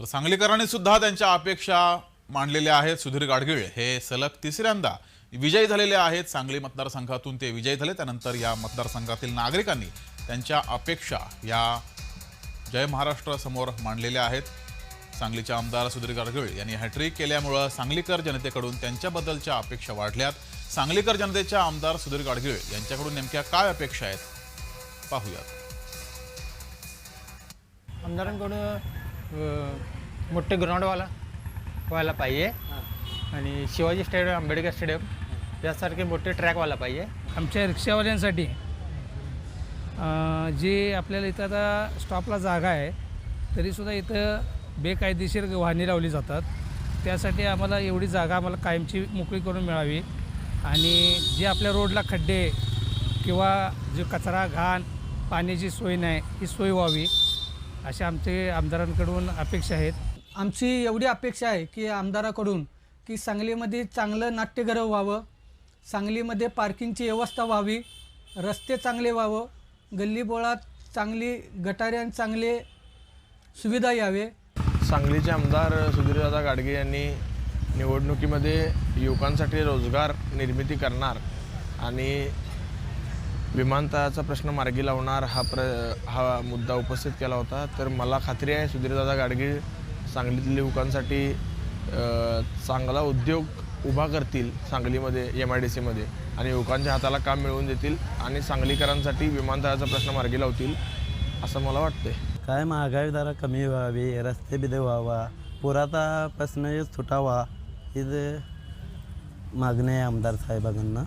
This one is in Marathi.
तर सांगलीकरांनी सुद्धा त्यांच्या अपेक्षा मांडलेल्या आहेत. सुधीर गाडगीळ हे सलग तिसऱ्यांदा विजयी झालेले आहेत. सांगली मतदारसंघातून ते विजयी झाले. त्यानंतर या मतदारसंघातील नागरिकांनी त्यांच्या अपेक्षा या जय महाराष्ट्रासमोर मांडलेल्या आहेत. सांगलीचे आमदार सुधीर गाडगीळ यांनी हॅट्रिक केल्यामुळं सांगलीकर जनतेकडून त्यांच्याबद्दलच्या अपेक्षा वाढल्यात. सांगलीकर जनतेच्या आमदार सुधीर गाडगीळ यांच्याकडून नेमक्या काय अपेक्षा आहेत? पाहूयात. आमदारांकडून मोठे ग्राउंडवाला व्हायला पाहिजे. आणि शिवाजी स्टेडियम आंबेडकर स्टेडियम यासारखे मोठे ट्रॅक व्हायला पाहिजे. आमच्या रिक्षावाल्यांसाठी. जे आपल्याला इथं आता स्टॉपला जागा आहे तरीसुद्धा इथं बेकायदेशीर वाहने लावली जातात. त्यासाठी आम्हाला एवढी जागा आम्हाला कायमची मोकळी करून मिळावी. आणि जे आपल्या रोडला खड्डे किंवा जो कचरा घाण पाण्याची सोय नाही ही सोय व्हावी. अशा आमचे आमदारांकडून अपेक्षा आहेत. आमची एवढी अपेक्षा आहे की आमदाराकडून की सांगलीमध्ये चांगलं नाट्यगृह व्हावं सांगलीमध्ये पार्किंगची व्यवस्था व्हावी रस्ते चांगले व्हावं गल्लीबोळात चांगली गटाऱ्यां चांगले सुविधा यावे. सांगलीचे आमदार सुधीरदादा गाडगे यांनी निवडणुकीमध्ये युवकांसाठी रोजगार निर्मिती करणार आणि विमानतळाचा प्रश्न मार्गी लावणार हा प्र हा मुद्दा उपस्थित केला होता. तर मला खात्री आहे सुधीरदादा गाडगीळ सांगलीतील युवकांसाठी चांगला उद्योग उभा करतील सांगलीमध्ये एम आय डी सीमध्ये आणि युवकांच्या हाताला काम मिळवून देतील आणि सांगलीकरांसाठी विमानतळाचा प्रश्न मार्गी लावतील असं मला वाटतंय. काय महागाई जरा कमी व्हावी रस्ते बिदे व्हावा पुराचा प्रश्न सुटावा ही मागणी आहे आमदार साहेबांना.